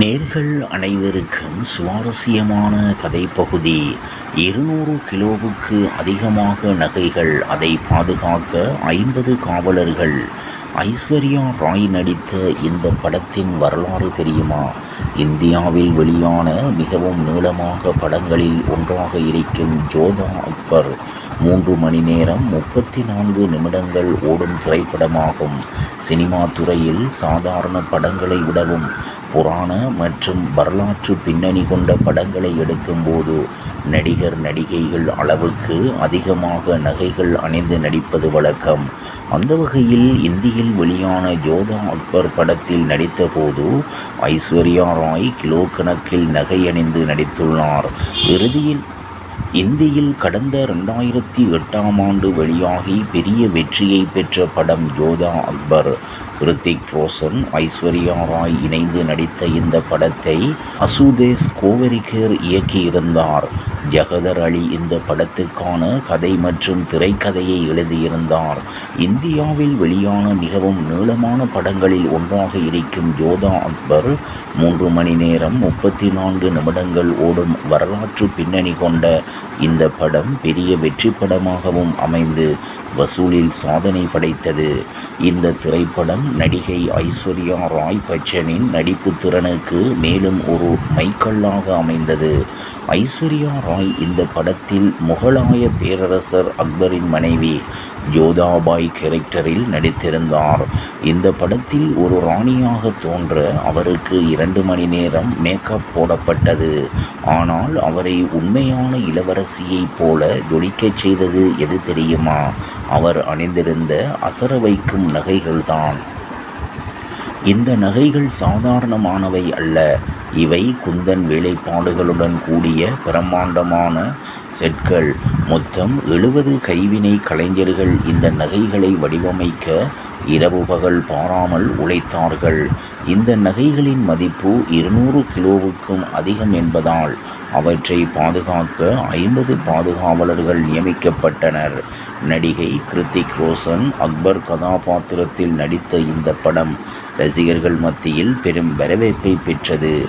நேர்கள் அனைவருக்கும் சுவாரஸ்யமான கதைப்பகுதி. இருநூறு கிலோவுக்கு அதிகமாக நகைகள் அதை பாதுகாக்க ஐம்பது காவலர்கள் ஐஸ்வர்யா ராய் நடித்த இந்த படத்தின் வரலாறு தெரியுமா? இந்தியாவில் வெளியான மிகவும் நீளமாக படங்களில் ஒன்றாக இருக்கும் ஜோதா அக்பர் மூன்று மணி நேரம் முப்பத்தி நான்கு நிமிடங்கள் ஓடும் திரைப்படமாகும். சினிமா துறையில் சாதாரண படங்களை விடவும் புராண மற்றும் வரலாற்று பின்னணி கொண்ட படங்களை எடுக்கும்போது நடிகர் நடிகைகள் அளவுக்கு அதிகமாக நகைகள் அணிந்து நடிப்பது வழக்கம். அந்த வகையில் இந்தியில் வெளியான ஜோதா அக்பர் படத்தில் நடித்தபோது ஐஸ்வர்யா ராய் கிலோ கணக்கில் நகை அணிந்து நடித்துள்ளார். இறுதியில் இந்தியில் கடந்த ரெண்டாயிரத்தி எட்டாம் ஆண்டு வெளியாகி பெரிய வெற்றியை பெற்ற படம் ஜோதா அக்பர். கிருத்திக் ரோஷன் ஐஸ்வர்யா ராய் இணைந்து நடித்த இந்த படத்தை அசுதேஷ் கோவரிக்கர் இயக்கியிருந்தார். ஜகதர் அலி இந்த படத்துக்கான கதை மற்றும் திரைக்கதையை எழுதியிருந்தார். இந்தியாவில் வெளியான மிகவும் நீளமான படங்களில் ஒன்றாக இருக்கும் ஜோதா அக்பர் மூன்று மணி நேரம் முப்பத்தி நான்கு நிமிடங்கள் ஓடும் வரலாற்று பின்னணி கொண்ட இந்த படம் பெரிய வெற்றி படமாகவும் அமைந்து வசூலில் சாதனை படைத்தது. இந்த திரைப்படம் நடிகை ஐஸ்வர்யா ராய் பச்சனின் நடிப்பு திறனுக்கு மேலும் ஒரு மைக்கல்லாக அமைந்தது. ஐஸ்வர்யா ராய் இந்த படத்தில் முகலாய பேரரசர் அக்பரின் மனைவி ஜோதாபாய் கேரக்டரில் நடித்திருந்தார். இந்த படத்தில் ஒரு ராணியாக தோன்ற அவருக்கு இரண்டு மணி நேரம் மேக்கப் போடப்பட்டது. ஆனால் அவரை உண்மையான இளவரசியைப் போல ஜொலிக்கச் செய்தது எது தெரியுமா? அவர் அணிந்திருந்த அசர வைக்கும் நகைகள்தான். இந்த நகைகள் சாதாரணமானவை அல்ல. இவை குந்தன் வேலைப்பாடுகளுடன் கூடிய பிரம்மாண்டமான செட்கள். மொத்தம் எழுபது கைவினை கலைஞர்கள் இந்த நகைகளை வடிவமைக்க இரவு பகல் பாராமல் உழைத்தார்கள். இந்த நகைகளின் மதிப்பு இருநூறு கிலோவுக்கும் அதிகம் என்பதால் அவற்றை பாதுகாக்க ஐம்பது பாதுகாவலர்கள் நியமிக்கப்பட்டனர். நடிகை கிருத்திக் ரோஷன் அக்பர் கதாபாத்திரத்தில் நடித்த இந்த படம் ரசிகர்கள் மத்தியில் பெரும் வரவேற்பை பெற்றது.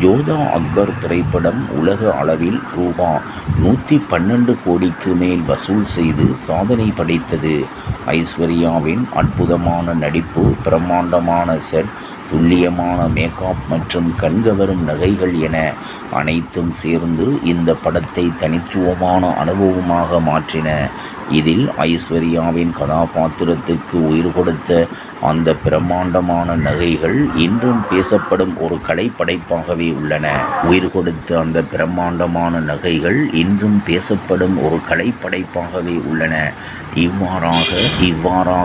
ஜோதா அக்பர் திரைப்படம் உலக அளவில் ரூபா நூற்றி பன்னெண்டு கோடிக்கு மேல் வசூல் செய்து சாதனை படைத்தது. ஐஸ்வர்யாவின் அற்புதமான நடிப்பு பிரம்மாண்டமான செட் துல்லியமான மேக்கப் மற்றும் கண்கவரும் நகைகள் என அனைத்தும் சேர்ந்து இந்த படத்தை தனித்துவமான அனுபவமாக மாற்றின. இதில் ஐஸ்வர்யாவின் கதாபாத்திரத்துக்கு உயிர் கொடுத்த அந்த பிரம்மாண்டமான நகைகள் இன்றும் பேசப்படும் ஒரு கலைப்படைப்பாகவே உள்ளன. உயிர் கொடுத்த அந்த பிரம்மாண்டமான நகைகள் இன்றும் பேசப்படும் ஒரு கலைப்படைப்பாகவே உள்ளன. இவ்வாறாக இவ்வாறாக